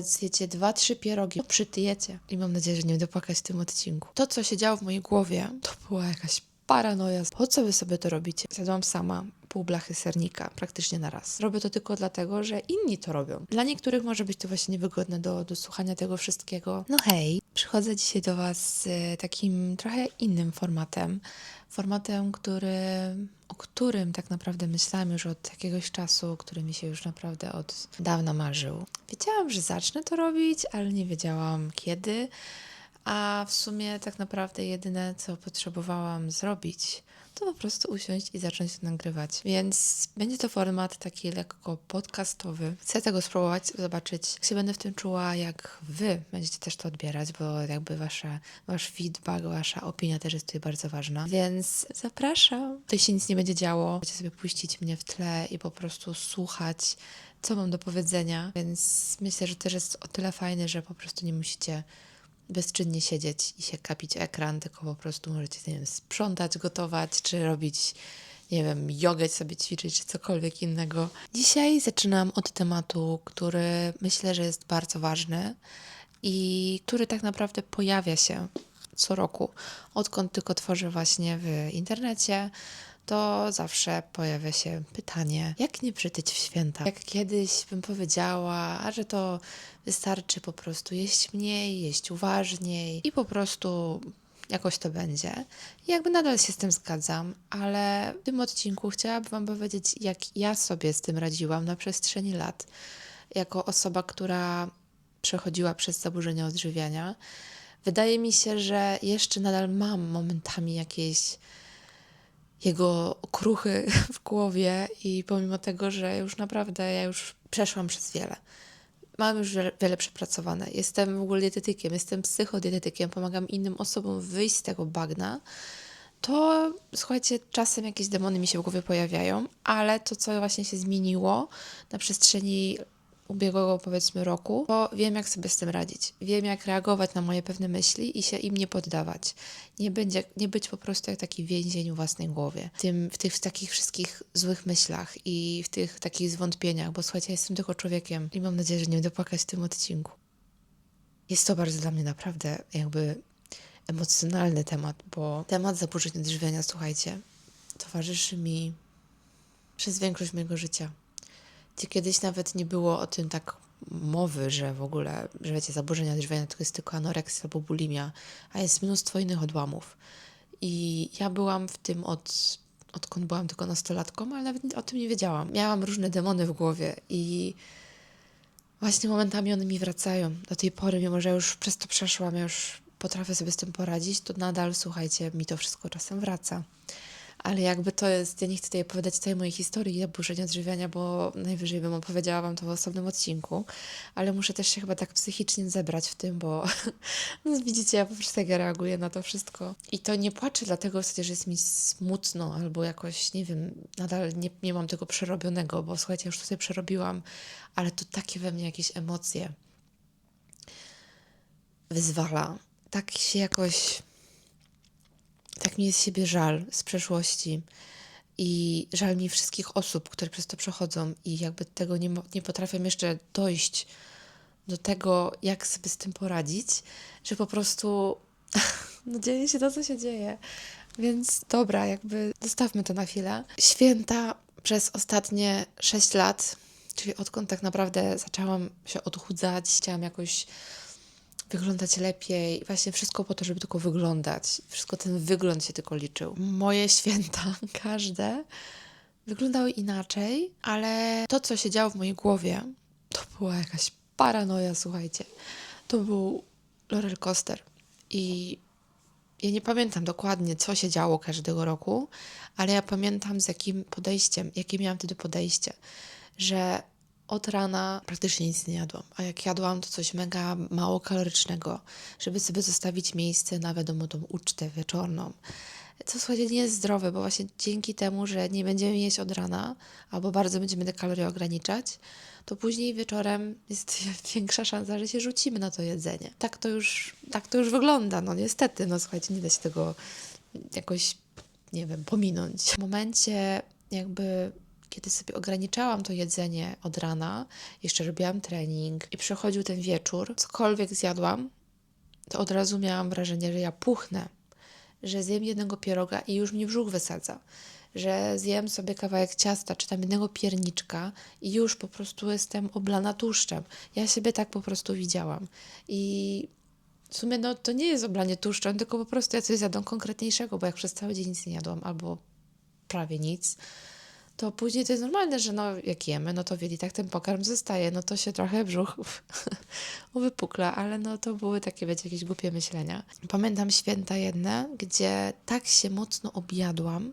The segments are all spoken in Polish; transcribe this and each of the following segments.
zjecie dwa, trzy pierogi, przytyjecie. I mam nadzieję, że nie będę płakać w tym odcinku. To, co się działo w mojej głowie, to była jakaś paranoja. Po co wy sobie to robicie? Zjadłam sama pół blachy sernika, praktycznie na raz. Robię to tylko dlatego, że inni to robią. Dla niektórych może być to właśnie niewygodne do, do słuchania tego wszystkiego. No hej, przychodzę dzisiaj do was z takim trochę innym formatem. Formatem, który, o którym tak naprawdę myślałam już od jakiegoś czasu, który mi się już naprawdę od dawna marzył. Wiedziałam, że zacznę to robić, ale nie wiedziałam kiedy. A w sumie tak naprawdę jedyne, co potrzebowałam zrobić, to po prostu usiąść i zacząć to nagrywać. Więc będzie to format taki lekko podcastowy. Chcę tego spróbować, zobaczyć, jak się będę w tym czuła, jak wy będziecie też to odbierać, bo jakby wasza, wasz feedback, wasza opinia też jest tutaj bardzo ważna. Więc zapraszam. Tutaj się nic nie będzie działo. Będziecie sobie puścić mnie w tle i po prostu słuchać, co mam do powiedzenia. Więc myślę, że też jest o tyle fajny, że po prostu nie musicie bezczynnie siedzieć i się kapić ekran, tylko po prostu możecie, nie wiem, sprzątać, gotować, czy robić, nie wiem, jogę sobie ćwiczyć, czy cokolwiek innego. Dzisiaj zaczynam od tematu, który myślę, że jest bardzo ważny i który tak naprawdę pojawia się co roku. Odkąd tylko tworzę właśnie w internecie, to zawsze pojawia się pytanie, jak nie przytyć w święta? Jak kiedyś bym powiedziała, a że to wystarczy po prostu jeść mniej, jeść uważniej i po prostu jakoś to będzie. I jakby nadal się z tym zgadzam, ale w tym odcinku chciałabym Wam powiedzieć, jak ja sobie z tym radziłam na przestrzeni lat, jako osoba, która przechodziła przez zaburzenia odżywiania. Wydaje mi się, że jeszcze nadal mam momentami jakieś jego kruchy w głowie i pomimo tego, że już naprawdę ja już przeszłam przez wiele. Mam już wiele, wiele przepracowane. Jestem w ogóle dietetykiem, jestem psychodietetykiem, pomagam innym osobom wyjść z tego bagna. To słuchajcie, czasem jakieś demony mi się w głowie pojawiają, ale to, co właśnie się zmieniło na przestrzeni ubiegłego powiedzmy roku, to wiem, jak sobie z tym radzić. Wiem, jak reagować na moje pewne myśli i się im nie poddawać. Nie, będzie, nie być po prostu jak taki więzień w własnej głowie. W, tym, w tych w takich wszystkich złych myślach i w tych takich zwątpieniach, bo słuchajcie, ja jestem tylko człowiekiem i mam nadzieję, że nie będę płakać w tym odcinku. Jest to bardzo dla mnie naprawdę jakby emocjonalny temat, bo temat zaburzeń odżywiania, słuchajcie, towarzyszy mi przez większość mojego życia gdzie kiedyś nawet nie było o tym tak mowy, że w ogóle, że wiecie, zaburzenia odżywiania to jest tylko anoreksja albo bulimia, a jest mnóstwo innych odłamów. I ja byłam w tym od, odkąd byłam tylko nastolatką, ale nawet o tym nie wiedziałam. Miałam różne demony w głowie i właśnie momentami one mi wracają. Do tej pory, mimo że już przez to przeszłam, ja już potrafię sobie z tym poradzić, to nadal, słuchajcie, mi to wszystko czasem wraca ale jakby to jest, ja nie chcę tutaj opowiadać całej mojej historii zaburzeń odżywiania, bo najwyżej bym opowiedziała Wam to w osobnym odcinku, ale muszę też się chyba tak psychicznie zebrać w tym, bo no, widzicie, ja po prostu tak reaguję na to wszystko. I to nie płaczę dlatego, że jest mi smutno, albo jakoś, nie wiem, nadal nie, nie mam tego przerobionego, bo słuchajcie, już sobie przerobiłam, ale to takie we mnie jakieś emocje wyzwala. Tak się jakoś tak mi jest siebie żal z przeszłości i żal mi wszystkich osób, które przez to przechodzą i jakby tego nie, nie potrafię jeszcze dojść do tego, jak sobie z tym poradzić, że po prostu no dzieje się to, co się dzieje. Więc dobra, jakby zostawmy to na chwilę. Święta przez ostatnie 6 lat, czyli odkąd tak naprawdę zaczęłam się odchudzać, chciałam jakoś wyglądać lepiej. Właśnie wszystko po to, żeby tylko wyglądać. Wszystko ten wygląd się tylko liczył. Moje święta, każde, wyglądały inaczej, ale to, co się działo w mojej głowie, to była jakaś paranoja, słuchajcie. To był roller coaster. I ja nie pamiętam dokładnie, co się działo każdego roku, ale ja pamiętam z jakim podejściem, jakie miałam wtedy podejście, że od rana praktycznie nic nie jadłam, a jak jadłam, to coś mega mało kalorycznego, żeby sobie zostawić miejsce na wiadomo tą ucztę wieczorną. Co słuchajcie, nie jest zdrowe, bo właśnie dzięki temu, że nie będziemy jeść od rana, albo bardzo będziemy te kalorie ograniczać, to później wieczorem jest większa szansa, że się rzucimy na to jedzenie. Tak to już, tak to już wygląda, no niestety, no słuchajcie, nie da się tego jakoś, nie wiem, pominąć. W momencie jakby kiedy sobie ograniczałam to jedzenie od rana, jeszcze robiłam trening i przychodził ten wieczór, cokolwiek zjadłam, to od razu miałam wrażenie, że ja puchnę, że zjem jednego pieroga i już mi brzuch wysadza, że zjem sobie kawałek ciasta czy tam jednego pierniczka i już po prostu jestem oblana tłuszczem. Ja siebie tak po prostu widziałam. I w sumie no, to nie jest oblanie tłuszczem, tylko po prostu ja coś zjadłam konkretniejszego, bo jak przez cały dzień nic nie jadłam albo prawie nic, to później to jest normalne, że no jak jemy, no to wiedz, i tak ten pokarm zostaje, no to się trochę brzuch uwypukla, ale no to były takie, wiecie, jakieś głupie myślenia. Pamiętam święta jedne, gdzie tak się mocno objadłam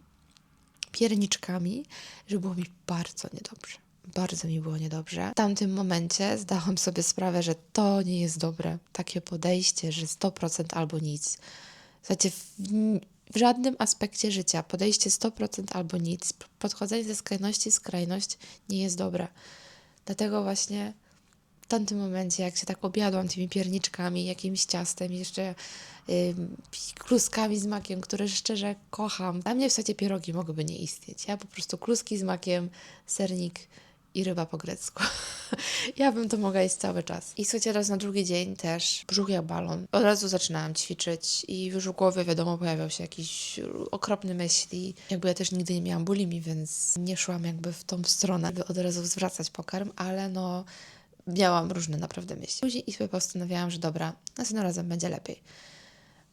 pierniczkami, że było mi bardzo niedobrze. Bardzo mi było niedobrze. W tamtym momencie zdałam sobie sprawę, że to nie jest dobre. Takie podejście, że 100% albo nic. Słuchajcie, w, w żadnym aspekcie życia podejście 100% albo nic, podchodzenie ze skrajności skrajność nie jest dobre. Dlatego właśnie w tamtym momencie, jak się tak objadłam tymi pierniczkami, jakimś ciastem, jeszcze ym, kluskami z makiem, które szczerze kocham. Dla mnie w zasadzie pierogi mogłyby nie istnieć. Ja po prostu kluski z makiem, sernik i ryba po grecku. ja bym to mogła jeść cały czas. I słuchajcie, raz na drugi dzień też brzuch jak balon. Od razu zaczynałam ćwiczyć i w głowie wiadomo pojawiał się jakiś okropny myśli. Jakby ja też nigdy nie miałam bulimi, więc nie szłam jakby w tą stronę, by od razu zwracać pokarm, ale no miałam różne naprawdę myśli. Później i sobie postanowiłam, że dobra, następnym razem będzie lepiej.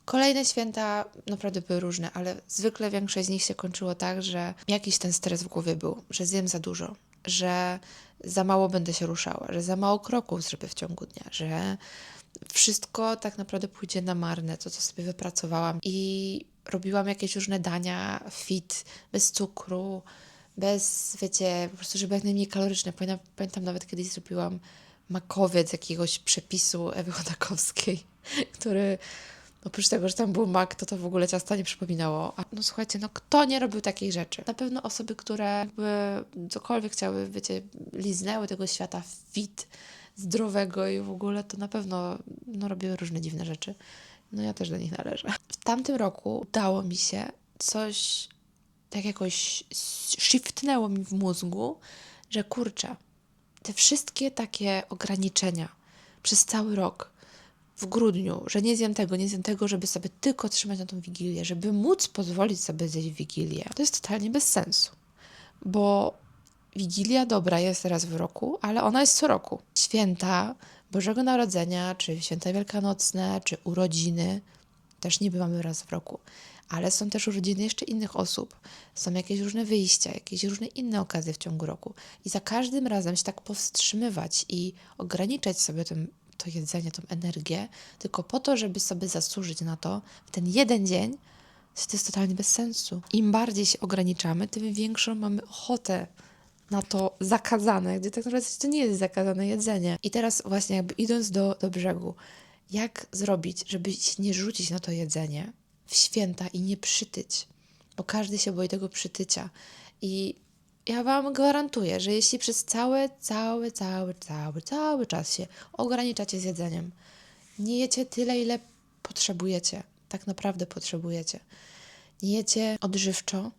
Kolejne święta naprawdę były różne, ale zwykle większość z nich się kończyło tak, że jakiś ten stres w głowie był, że zjem za dużo, że za mało będę się ruszała, że za mało kroków zrobię w ciągu dnia, że wszystko tak naprawdę pójdzie na marne, to co sobie wypracowałam. I robiłam jakieś różne dania fit, bez cukru, bez, wiecie, po prostu, żeby jak najmniej kaloryczne. Pamiętam, pamiętam nawet kiedyś zrobiłam makowiec jakiegoś przepisu Ewy Chodakowskiej, który oprócz tego, że tam był mak, to to w ogóle ciasta nie przypominało. A no słuchajcie, no kto nie robił takich rzeczy? Na pewno osoby, które jakby cokolwiek chciały, wiecie, liznęły tego świata fit, zdrowego i w ogóle, to na pewno no, robiły różne dziwne rzeczy. No ja też do nich należę. W tamtym roku udało mi się coś tak jakoś shiftnęło mi w mózgu, że kurczę, te wszystkie takie ograniczenia przez cały rok w grudniu, że nie zjem tego, nie zjem tego, żeby sobie tylko trzymać na tą wigilię, żeby móc pozwolić sobie zjeść wigilię, to jest totalnie bez sensu. Bo wigilia dobra jest raz w roku, ale ona jest co roku. Święta Bożego Narodzenia, czy święta wielkanocne, czy urodziny też niby mamy raz w roku. Ale są też urodziny jeszcze innych osób. Są jakieś różne wyjścia, jakieś różne inne okazje w ciągu roku. I za każdym razem się tak powstrzymywać i ograniczać sobie ten to jedzenie, tą energię, tylko po to, żeby sobie zasłużyć na to w ten jeden dzień, to jest totalnie bez sensu. Im bardziej się ograniczamy, tym większą mamy ochotę na to zakazane, gdzie tak naprawdę to nie jest zakazane jedzenie. I teraz właśnie jakby idąc do, do brzegu, jak zrobić, żeby się nie rzucić na to jedzenie w święta i nie przytyć, bo każdy się boi tego przytycia. I ja Wam gwarantuję, że jeśli przez cały, cały, cały, cały, cały czas się ograniczacie z jedzeniem, nie jecie tyle, ile potrzebujecie, tak naprawdę potrzebujecie, nie jecie odżywczo,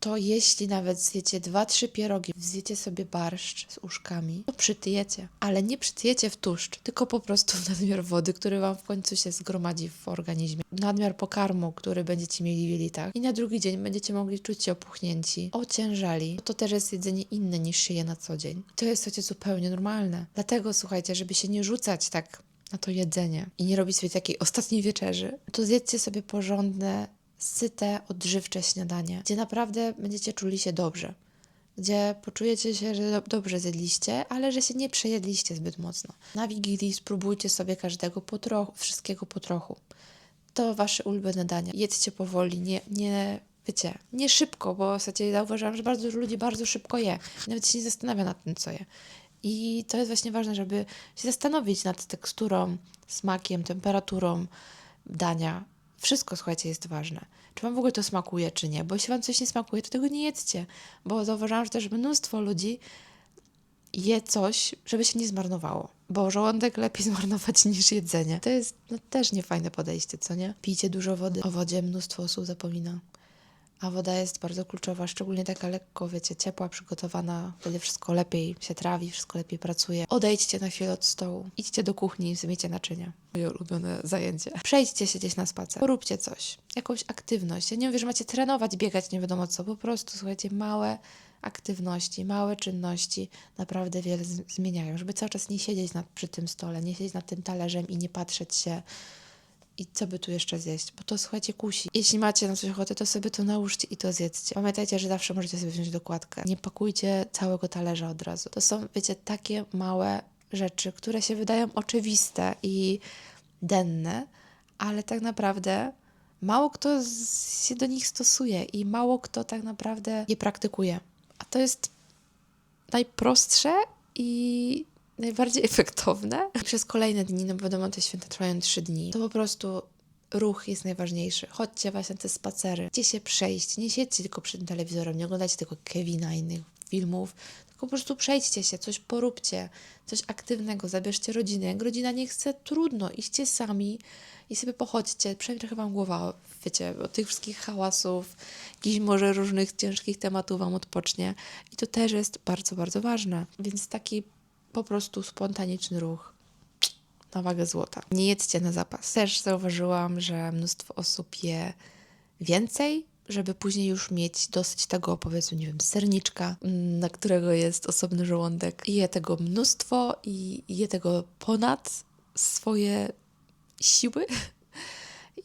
to jeśli nawet zjecie dwa, trzy pierogi, zjecie sobie barszcz z uszkami, to przytyjecie. Ale nie przytyjecie w tłuszcz, tylko po prostu w nadmiar wody, który wam w końcu się zgromadzi w organizmie. Nadmiar pokarmu, który będziecie mieli w jelitach. I na drugi dzień będziecie mogli czuć się opuchnięci, ociężali. To też jest jedzenie inne niż się je na co dzień. To jest coś zupełnie normalne. Dlatego słuchajcie, żeby się nie rzucać tak na to jedzenie i nie robić sobie takiej ostatniej wieczerzy, to zjedzcie sobie porządne syte, odżywcze śniadanie, gdzie naprawdę będziecie czuli się dobrze, gdzie poczujecie się, że do- dobrze zjedliście, ale że się nie przejedliście zbyt mocno. Na Wigilii spróbujcie sobie każdego po trochu, wszystkiego po trochu. To wasze ulubione dania. Jedzcie powoli, nie, nie wiecie, nie szybko, bo w zasadzie zauważyłam, że bardzo dużo ludzi bardzo szybko je. Nawet się nie zastanawia nad tym, co je. I to jest właśnie ważne, żeby się zastanowić nad teksturą, smakiem, temperaturą dania. Wszystko, słuchajcie, jest ważne. Czy wam w ogóle to smakuje, czy nie? Bo jeśli wam coś nie smakuje, to tego nie jedzcie. Bo zauważyłam, że też mnóstwo ludzi je coś, żeby się nie zmarnowało. Bo żołądek lepiej zmarnować niż jedzenie. To jest no, też niefajne podejście, co nie? Pijcie dużo wody. O wodzie mnóstwo osób zapomina. A woda jest bardzo kluczowa, szczególnie taka lekko, wiecie, ciepła, przygotowana. Wtedy wszystko lepiej się trawi, wszystko lepiej pracuje. Odejdźcie na chwilę od stołu, idźcie do kuchni, zmyjcie naczynia. Moje ulubione zajęcie. Przejdźcie się gdzieś na spacer, poróbcie coś, jakąś aktywność. Ja nie mówię, że macie trenować, biegać, nie wiadomo co, po prostu słuchajcie, małe aktywności, małe czynności naprawdę wiele zmieniają, żeby cały czas nie siedzieć nad, przy tym stole, nie siedzieć nad tym talerzem i nie patrzeć się i co by tu jeszcze zjeść, bo to słuchajcie kusi. Jeśli macie na coś ochotę, to sobie to nałóżcie i to zjedzcie. Pamiętajcie, że zawsze możecie sobie wziąć dokładkę. Nie pakujcie całego talerza od razu. To są, wiecie, takie małe rzeczy, które się wydają oczywiste i denne, ale tak naprawdę mało kto się do nich stosuje i mało kto tak naprawdę je praktykuje. A to jest najprostsze i najbardziej efektowne. Przez kolejne dni, no bo wiadomo, te święta trwają trzy dni, to po prostu ruch jest najważniejszy. Chodźcie właśnie na te spacery, gdzie się przejść. Nie siedźcie tylko przed telewizorem, nie oglądajcie tylko Kevina i innych filmów, tylko po prostu przejdźcie się, coś poróbcie, coś aktywnego, zabierzcie rodzinę. Jak rodzina nie chce, trudno, idźcie sami i sobie pochodźcie, przynajmniej trochę wam głowa, wiecie, od tych wszystkich hałasów, jakichś może różnych ciężkich tematów wam odpocznie. I to też jest bardzo, bardzo ważne. Więc taki po prostu spontaniczny ruch na wagę złota. Nie jedzcie na zapas. Też zauważyłam, że mnóstwo osób je więcej, żeby później już mieć dosyć tego, powiedzmy, nie wiem, serniczka, mm, na którego jest osobny żołądek. I je tego mnóstwo i je tego ponad swoje siły.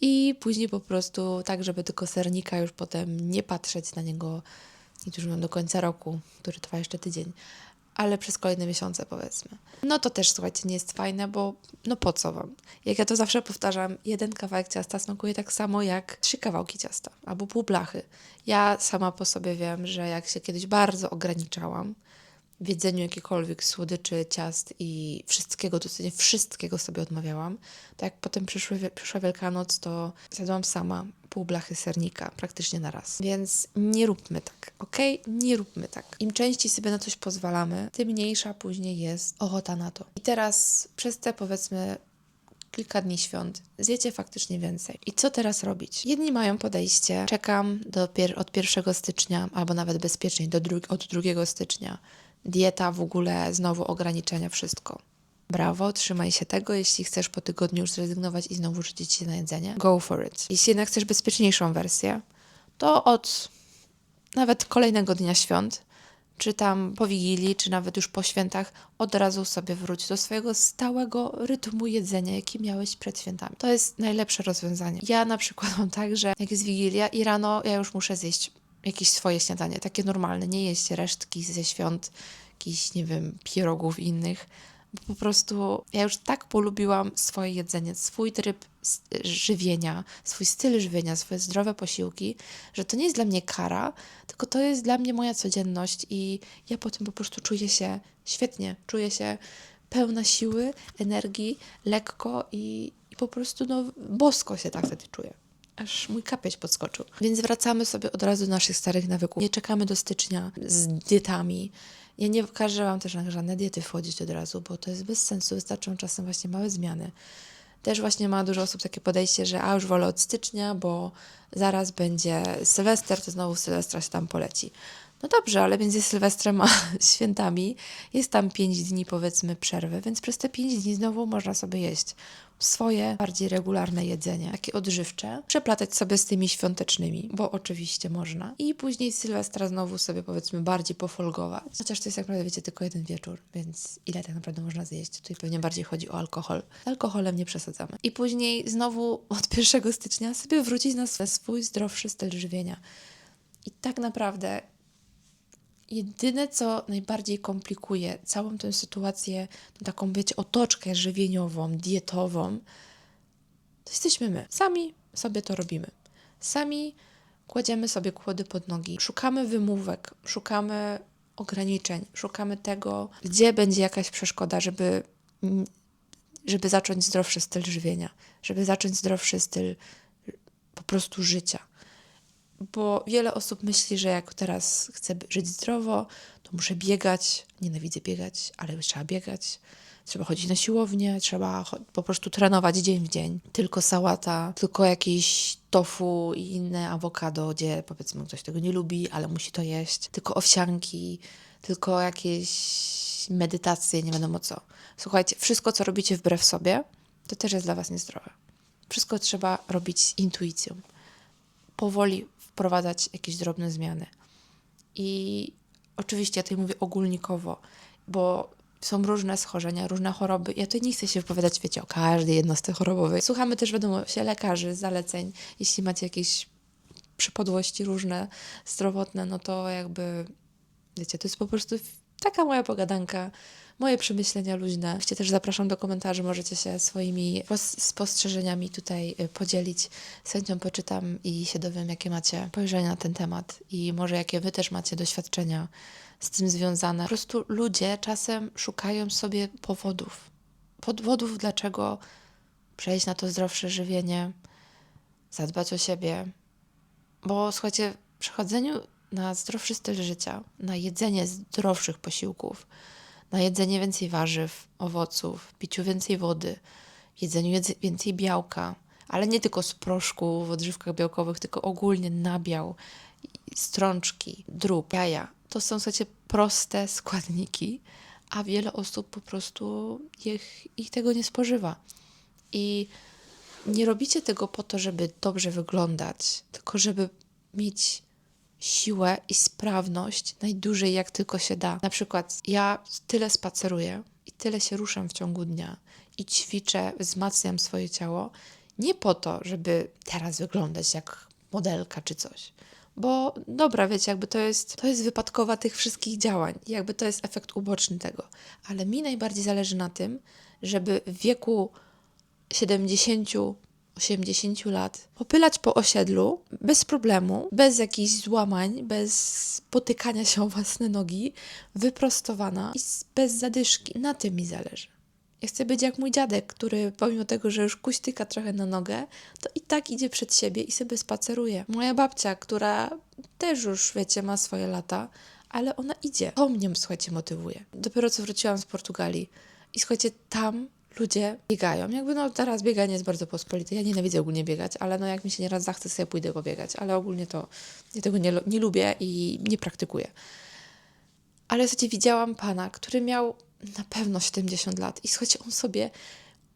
I później po prostu tak, żeby tylko sernika już potem nie patrzeć na niego, niektórzy mówią do końca roku, który trwa jeszcze tydzień, ale przez kolejne miesiące powiedzmy. No to też słuchajcie, nie jest fajne, bo no po co wam? Jak ja to zawsze powtarzam, jeden kawałek ciasta smakuje tak samo jak trzy kawałki ciasta albo pół blachy. Ja sama po sobie wiem, że jak się kiedyś bardzo ograniczałam w jedzeniu słodyczy, ciast i wszystkiego, dosłownie wszystkiego sobie odmawiałam, to jak potem przyszły, przyszła Wielkanoc, to zjadłam sama pół blachy sernika praktycznie na raz. Więc nie róbmy tak, ok? Nie róbmy tak. Im częściej sobie na coś pozwalamy, tym mniejsza później jest ochota na to. I teraz przez te powiedzmy kilka dni świąt, zjecie faktycznie więcej. I co teraz robić? Jedni mają podejście, czekam do pier- od 1 stycznia, albo nawet bezpieczniej do dru- od 2 stycznia. Dieta w ogóle, znowu ograniczenia, wszystko. Brawo, trzymaj się tego. Jeśli chcesz po tygodniu już zrezygnować i znowu rzucić się na jedzenie, go for it. Jeśli jednak chcesz bezpieczniejszą wersję, to od nawet kolejnego dnia świąt, czy tam po Wigilii, czy nawet już po świętach, od razu sobie wróć do swojego stałego rytmu jedzenia, jaki miałeś przed świętami. To jest najlepsze rozwiązanie. Ja na przykład mam tak, że jak jest Wigilia i rano ja już muszę zjeść jakieś swoje śniadanie, takie normalne, nie jeść resztki ze świąt, jakichś, nie wiem, pierogów innych. Po prostu ja już tak polubiłam swoje jedzenie, swój tryb żywienia, swój styl żywienia, swoje zdrowe posiłki, że to nie jest dla mnie kara, tylko to jest dla mnie moja codzienność i ja po tym po prostu czuję się świetnie, czuję się pełna siły, energii, lekko i, i po prostu no, bosko się tak wtedy czuję. Aż mój kapieć podskoczył. Więc wracamy sobie od razu do naszych starych nawyków. Nie czekamy do stycznia z dietami. Ja nie każę Wam też na żadne diety wchodzić od razu, bo to jest bez sensu. Wystarczą czasem właśnie małe zmiany. Też właśnie ma dużo osób takie podejście, że a już wolę od stycznia, bo zaraz będzie Sylwester, to znowu Sylwestra się tam poleci. No dobrze, ale między Sylwestrem a świętami jest tam pięć dni powiedzmy przerwy, więc przez te pięć dni znowu można sobie jeść swoje bardziej regularne jedzenie, takie odżywcze, przeplatać sobie z tymi świątecznymi, bo oczywiście można. I później Sylwestra znowu sobie powiedzmy bardziej pofolgować. Chociaż to jest jak naprawdę, wiecie, tylko jeden wieczór, więc ile tak naprawdę można zjeść? Tutaj pewnie bardziej chodzi o alkohol. Alkoholem nie przesadzamy. I później znowu od 1 stycznia sobie wrócić na swój zdrowszy styl żywienia. I tak naprawdę jedyne, co najbardziej komplikuje całą tę sytuację, taką, wiecie, otoczkę żywieniową, dietową, to jesteśmy my. Sami sobie to robimy. Sami kładziemy sobie kłody pod nogi, szukamy wymówek, szukamy ograniczeń, szukamy tego, gdzie będzie jakaś przeszkoda, żeby, mm, żeby zacząć zdrowszy styl żywienia, żeby zacząć zdrowszy styl po prostu życia bo wiele osób myśli, że jak teraz chcę żyć zdrowo, to muszę biegać. Nienawidzę biegać, ale trzeba biegać. Trzeba chodzić na siłownię, trzeba po prostu trenować dzień w dzień. Tylko sałata, tylko jakieś tofu i inne awokado, gdzie powiedzmy ktoś tego nie lubi, ale musi to jeść. Tylko owsianki, tylko jakieś medytacje, nie wiadomo co. Słuchajcie, wszystko co robicie wbrew sobie, to też jest dla was niezdrowe. Wszystko trzeba robić z intuicją. Powoli wprowadzać jakieś drobne zmiany. I oczywiście ja tutaj mówię ogólnikowo, bo są różne schorzenia, różne choroby. Ja tutaj nie chcę się wypowiadać, wiecie, o każdej jednostce chorobowej. Słuchamy też, wiadomo, się lekarzy, zaleceń. Jeśli macie jakieś przypadłości różne, zdrowotne, no to jakby, wiecie, to jest po prostu taka moja pogadanka, moje przemyślenia luźne. Oczywiście też zapraszam do komentarzy, możecie się swoimi pos- spostrzeżeniami tutaj y, podzielić. Z chęcią poczytam i się dowiem, jakie macie spojrzenia na ten temat i może jakie wy też macie doświadczenia z tym związane. Po prostu ludzie czasem szukają sobie powodów. Powodów, dlaczego przejść na to zdrowsze żywienie, zadbać o siebie. Bo słuchajcie, przechodzeniu na zdrowszy styl życia, na jedzenie zdrowszych posiłków, na jedzenie więcej warzyw, owoców, piciu więcej wody, jedzeniu jedz- więcej białka, ale nie tylko z proszku w odżywkach białkowych, tylko ogólnie nabiał, strączki, drób, jaja. To są, słuchajcie, proste składniki, a wiele osób po prostu ich, ich tego nie spożywa. I nie robicie tego po to, żeby dobrze wyglądać, tylko żeby mieć siłę i sprawność najdłużej jak tylko się da. Na przykład ja tyle spaceruję i tyle się ruszam w ciągu dnia i ćwiczę, wzmacniam swoje ciało nie po to, żeby teraz wyglądać jak modelka czy coś. Bo dobra, wiecie, jakby to jest, to jest wypadkowa tych wszystkich działań, jakby to jest efekt uboczny tego. Ale mi najbardziej zależy na tym, żeby w wieku 70, 80 lat popylać po osiedlu bez problemu, bez jakichś złamań, bez potykania się o własne nogi, wyprostowana i bez zadyszki. Na tym mi zależy. Ja chcę być jak mój dziadek, który pomimo tego, że już kuśtyka trochę na nogę, to i tak idzie przed siebie i sobie spaceruje. Moja babcia, która też już, wiecie, ma swoje lata, ale ona idzie. To mnie, słuchajcie, motywuje. Dopiero co wróciłam z Portugalii i słuchajcie, tam ludzie biegają. Jakby no teraz bieganie jest bardzo pospolite. Ja nienawidzę ogólnie biegać, ale no jak mi się nieraz zachce, sobie pójdę pobiegać. Ale ogólnie to ja tego nie, nie lubię i nie praktykuję. Ale słuchajcie, widziałam pana, który miał na pewno 70 lat i słuchajcie, on sobie,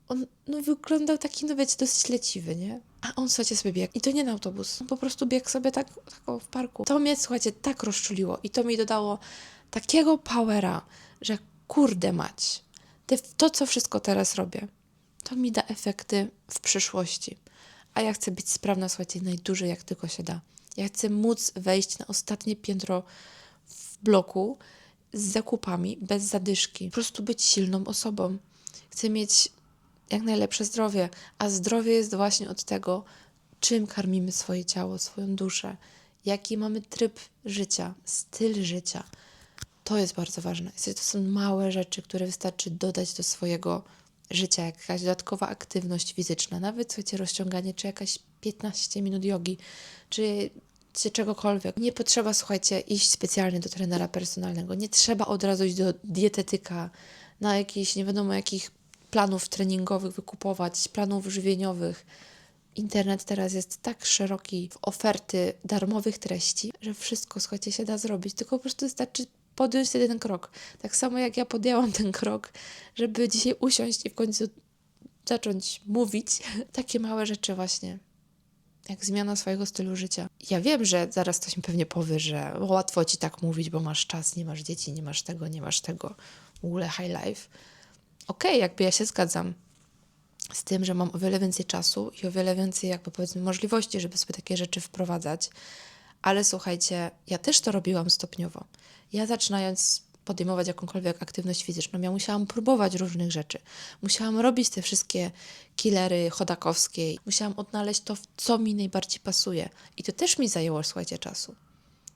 on no, wyglądał taki, no wiecie, dosyć leciwy, nie? A on, słuchajcie, sobie biegł. I to nie na autobus. On po prostu biegł sobie tak, tak w parku. To mnie, słuchajcie, tak rozczuliło i to mi dodało takiego powera, że kurde mać, to, co wszystko teraz robię, to mi da efekty w przyszłości. A ja chcę być sprawna, słuchajcie, najdłużej jak tylko się da. Ja chcę móc wejść na ostatnie piętro w bloku z zakupami, bez zadyszki. Po prostu być silną osobą. Chcę mieć jak najlepsze zdrowie, a zdrowie jest właśnie od tego, czym karmimy swoje ciało, swoją duszę, jaki mamy tryb życia, styl życia. To jest bardzo ważne. To są małe rzeczy, które wystarczy dodać do swojego życia, jakaś dodatkowa aktywność fizyczna, nawet słuchajcie, rozciąganie, czy jakaś 15 minut jogi, czy, czy czegokolwiek. Nie potrzeba, słuchajcie, iść specjalnie do trenera personalnego. Nie trzeba od razu iść do dietetyka, na jakichś nie wiadomo jakich planów treningowych wykupować, planów żywieniowych. Internet teraz jest tak szeroki w oferty darmowych treści, że wszystko, słuchajcie, się da zrobić. Tylko po prostu wystarczy podjąć wtedy ten krok. Tak samo jak ja podjęłam ten krok, żeby dzisiaj usiąść i w końcu zacząć mówić. Takie małe rzeczy właśnie. Jak zmiana swojego stylu życia. Ja wiem, że zaraz ktoś mi pewnie powie, że łatwo ci tak mówić, bo masz czas, nie masz dzieci, nie masz tego, nie masz tego. W ogóle high life. Okej, jakby ja się zgadzam z tym, że mam o wiele więcej czasu i o wiele więcej jakby powiedzmy możliwości, żeby sobie takie rzeczy wprowadzać. Ale słuchajcie, ja też to robiłam stopniowo. Ja zaczynając podejmować jakąkolwiek aktywność fizyczną, ja musiałam próbować różnych rzeczy. Musiałam robić te wszystkie killery chodakowskie. Musiałam odnaleźć to, co mi najbardziej pasuje. I to też mi zajęło, słuchajcie, czasu.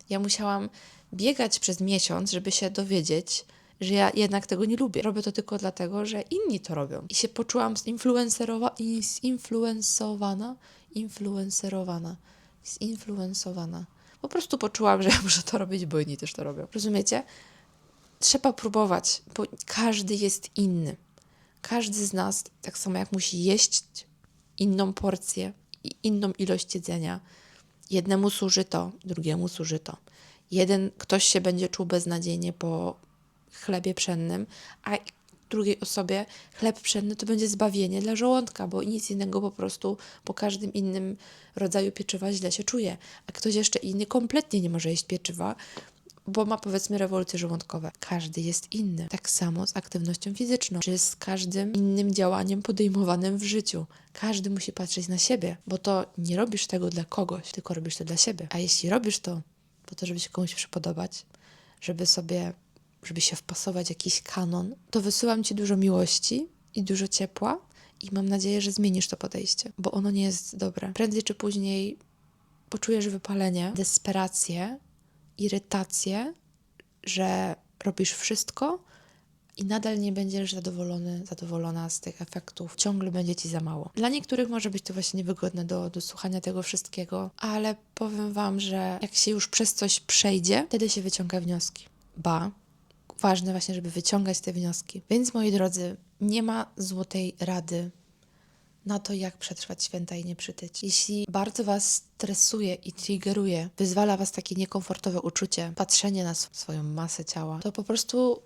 Ja musiałam biegać przez miesiąc, żeby się dowiedzieć, że ja jednak tego nie lubię. Robię to tylko dlatego, że inni to robią. I się poczułam zinfluencerowa- zinfluensowana, influencerowana, zinfluensowana. Po prostu poczułam, że ja muszę to robić, bo inni też to robią. Rozumiecie? Trzeba próbować, bo każdy jest inny. Każdy z nas, tak samo jak musi jeść inną porcję i inną ilość jedzenia, jednemu służy to, drugiemu służy to. Jeden, ktoś się będzie czuł beznadziejnie po chlebie pszennym, a drugiej osobie chleb pszenny to będzie zbawienie dla żołądka, bo nic innego po prostu po każdym innym rodzaju pieczywa źle się czuje. A ktoś jeszcze inny kompletnie nie może jeść pieczywa, bo ma powiedzmy rewolucje żołądkowe. Każdy jest inny. Tak samo z aktywnością fizyczną, czy z każdym innym działaniem podejmowanym w życiu. Każdy musi patrzeć na siebie, bo to nie robisz tego dla kogoś, tylko robisz to dla siebie. A jeśli robisz to po to, żeby się komuś przypodobać, żeby sobie, żeby się wpasować jakiś kanon, to wysyłam Ci dużo miłości i dużo ciepła i mam nadzieję, że zmienisz to podejście, bo ono nie jest dobre. Prędzej czy później poczujesz wypalenie, desperację, irytację, że robisz wszystko i nadal nie będziesz zadowolony, zadowolona z tych efektów. Ciągle będzie ci za mało. Dla niektórych może być to właśnie niewygodne do, do słuchania tego wszystkiego, ale powiem Wam, że jak się już przez coś przejdzie, wtedy się wyciąga wnioski. Ba, ważne właśnie, żeby wyciągać te wnioski. Więc moi drodzy, nie ma złotej rady na to, jak przetrwać święta i nie przytyć. Jeśli bardzo Was stresuje i triggeruje, wyzwala Was takie niekomfortowe uczucie, patrzenie na sw- swoją masę ciała, to po prostu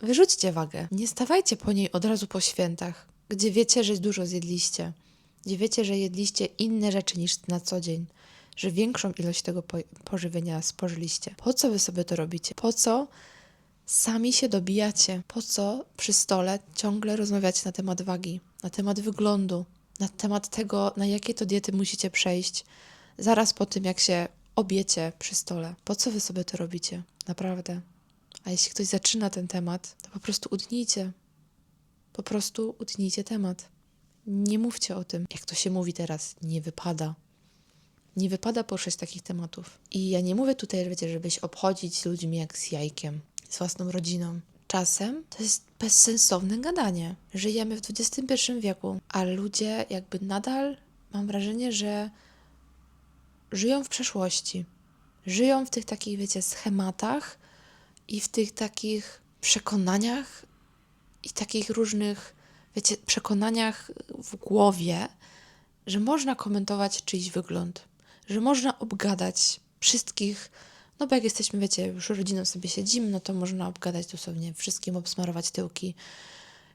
wyrzućcie wagę. Nie stawajcie po niej od razu po świętach, gdzie wiecie, że dużo zjedliście, gdzie wiecie, że jedliście inne rzeczy niż na co dzień, że większą ilość tego po- pożywienia spożyliście. Po co Wy sobie to robicie? Po co sami się dobijacie? Po co przy stole ciągle rozmawiacie na temat wagi, na temat wyglądu, na temat tego, na jakie to diety musicie przejść zaraz po tym, jak się obiecie przy stole? Po co wy sobie to robicie? Naprawdę. A jeśli ktoś zaczyna ten temat, to po prostu utnijcie. Po prostu utnijcie temat. Nie mówcie o tym, jak to się mówi teraz. Nie wypada. Nie wypada poruszać takich tematów. I ja nie mówię tutaj, wiecie, żebyś obchodzić ludźmi jak z jajkiem, z własną rodziną. Czasem to jest bezsensowne gadanie. Żyjemy w XXI wieku, a ludzie jakby nadal, mam wrażenie, że żyją w przeszłości. Żyją w tych takich, wiecie, schematach i w tych takich przekonaniach i takich różnych, wiecie, przekonaniach w głowie, że można komentować czyjś wygląd, że można obgadać wszystkich, no bo jak jesteśmy, wiecie, już rodziną sobie siedzimy, no to można obgadać dosłownie wszystkim, obsmarować tyłki,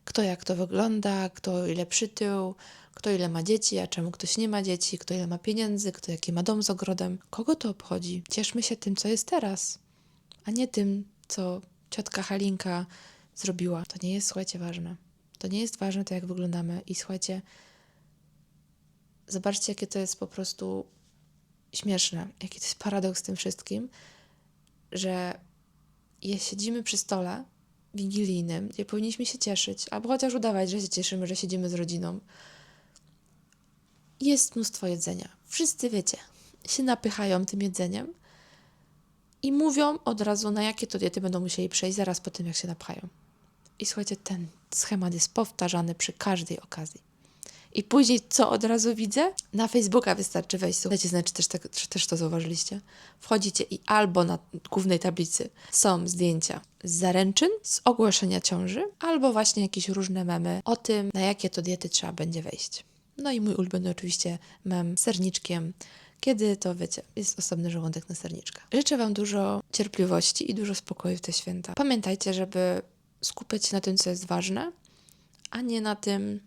kto jak to wygląda, kto ile przytył, kto ile ma dzieci, a czemu ktoś nie ma dzieci, kto ile ma pieniędzy, kto jaki ma dom z ogrodem. Kogo to obchodzi? Cieszmy się tym, co jest teraz, a nie tym, co ciotka Halinka zrobiła. To nie jest, słuchajcie, ważne. To nie jest ważne to, jak wyglądamy. I słuchajcie, zobaczcie, jakie to jest po prostu śmieszne, jaki to jest paradoks w tym wszystkim, że je siedzimy przy stole wigilijnym, gdzie powinniśmy się cieszyć, albo chociaż udawać, że się cieszymy, że siedzimy z rodziną. Jest mnóstwo jedzenia. Wszyscy wiecie, się napychają tym jedzeniem i mówią od razu, na jakie to diety będą musieli przejść zaraz po tym, jak się napchają. I słuchajcie, ten schemat jest powtarzany przy każdej okazji. I później, co od razu widzę? Na Facebooka wystarczy wejść. Słuchajcie, znaczy też, tak, też to zauważyliście? Wchodzicie i albo na głównej tablicy są zdjęcia z zaręczyn, z ogłoszenia ciąży, albo właśnie jakieś różne memy o tym, na jakie to diety trzeba będzie wejść. No i mój ulubiony oczywiście mem z serniczkiem, kiedy to wiecie, jest osobny żołądek na serniczka. Życzę Wam dużo cierpliwości i dużo spokoju w te święta. Pamiętajcie, żeby skupiać się na tym, co jest ważne, a nie na tym,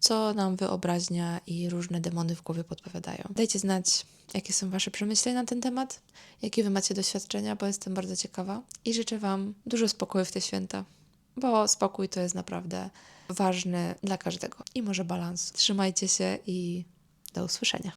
co nam wyobraźnia i różne demony w głowie podpowiadają. Dajcie znać, jakie są Wasze przemyślenia na ten temat, jakie Wy macie doświadczenia, bo jestem bardzo ciekawa. I życzę Wam dużo spokoju w te święta, bo spokój to jest naprawdę ważny dla każdego i może balans. Trzymajcie się i do usłyszenia.